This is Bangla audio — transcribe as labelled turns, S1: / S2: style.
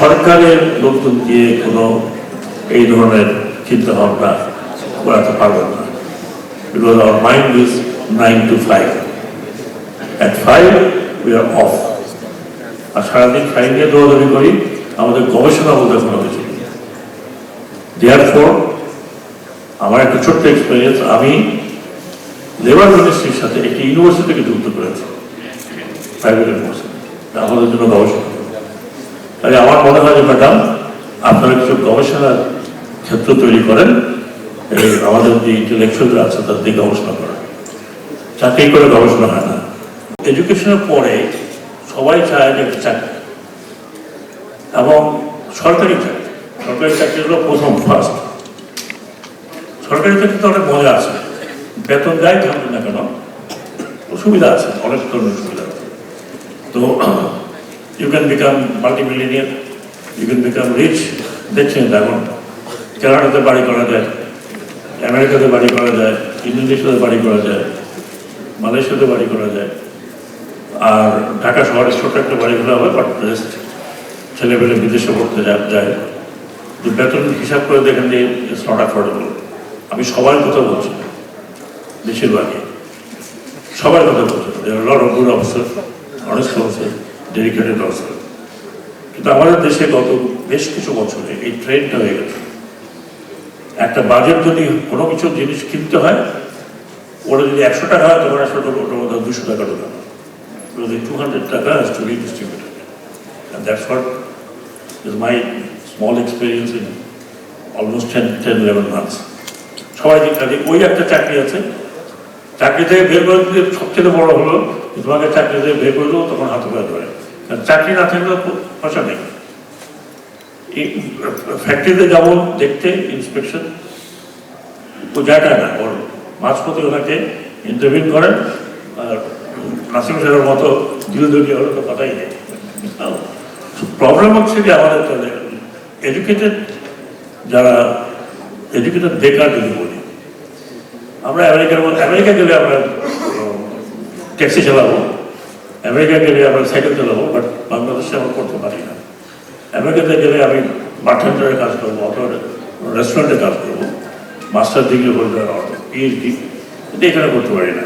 S1: সরকারের লোকজন দিয়ে কোনো এই ধরনের চিন্তা ভাবনা করাতে পারবেন না। Because our mind is nine to five at five we are off আর সারাদিন ফাইভ নিয়ে দৌড়াদৌড়ি করি, আমাদের গবেষণা বলতে কোনো কিছু দেয়ার ফোর আমার একটা ছোট্ট এক্সপিরিয়েন্স আমি লেবার মিনিস্ট্রির সাথে একটি ইউনিভার্সিটিকে যুক্ত করেছি প্রাইভেট ইউনিভার্সিটি আমাদের জন্য গবেষণা। তাই আমার মনে হয় যে, ম্যাডাম, আপনারা কিছু গবেষণার ক্ষেত্র তৈরি করেন আমাদের যে ইন্টেলেকচুয়ালরা আছে, তাদের দিয়ে গবেষণা করেন। চাকরি করে গবেষণা হয় না। এডুকেশনের পরে সবাই চায় যে চাকরি। এবং সরকারি চাকরি। সরকারি চাকরি হলো প্রথম ফার্স্ট সরকারি চাকরিতে অনেক মজা আছে। বেতন দেয় থাকবে না কেন সুবিধা আছে, অনেক ধরনের সুবিধা আছে। তো can become multi millionaire you can become rich দেখছেন এখন কানাডাতে বাড়ি করা যায় আমেরিকাতে বাড়ি করা যায় ইন্দোনেশিয়াতে বাড়ি করা যায় মালয়েশিয়াতে বাড়ি করা যায়, আর ঢাকা শহরে ছোট একটা বাড়ি করা হবে বাট রেস্ট ছেলেপেলে বিদেশে পড়তে যায়। যে বেতন হিসাব করে দেখেন যে ইটস নট অ্যাফোর্ডেবল আমি সবার কথা বলছি, বেশিরভাগই। সবার কথা বলছি lot of good officer honest officer dedicated officer কিন্তু আমাদের দেশে গত বেশ কিছু বছরে এই ট্রেন্ডটা হয়ে গেছে। একটা বাজেট যদি কোনো কিছু জিনিস কিনতে হয় ওটা যদি একশো টাকা হয় তখন একশো টাকা ওটা মধ্যে দুশো টাকা ঢোকানো যদি টু হান্ড্রেড টাকা to be distributed and that's what is my small experience in almost 10, 10 11 months সবাই কাজে ওই একটা চাকরি আছে। চাকরি থেকে বের করে সবচেয়ে বড় হলো তোমাকে চাকরি থেকে বের করে দেবো তখন হাতে পায়ে ধরে। চাকরি না থাকলে পয়সা নেই। ফ্যাক্টরিতে যাব, দেখতে ইন্সপেকশন ও জায়গায় না, ওর মাঝপথে ওনাকে ইন্টারভিউ করেন, আর নাসিম সাহেবের মতো ধীরে হলে তো কথাই নেই প্রবলেম হচ্ছে যে আমাদের এডুকেটেড যারা এডুকেটেড বেকার যদি বলি, আমরা আমেরিকার আমেরিকা গেলে আমরা ট্যাক্সি চালাবো। আমেরিকা গেলে আমরা সাইকেল চালাবো বাট বাংলাদেশে আমরা করতে পারি না। আমেরিকাতে গেলে আমি বার্টেন্ডারের কাজ করব, অথবা রেস্টুরেন্টে কাজ করব। মাস্টার ডিগ্রি হোল্ডার পিএইচডি এটা এখানে করতে পারি না।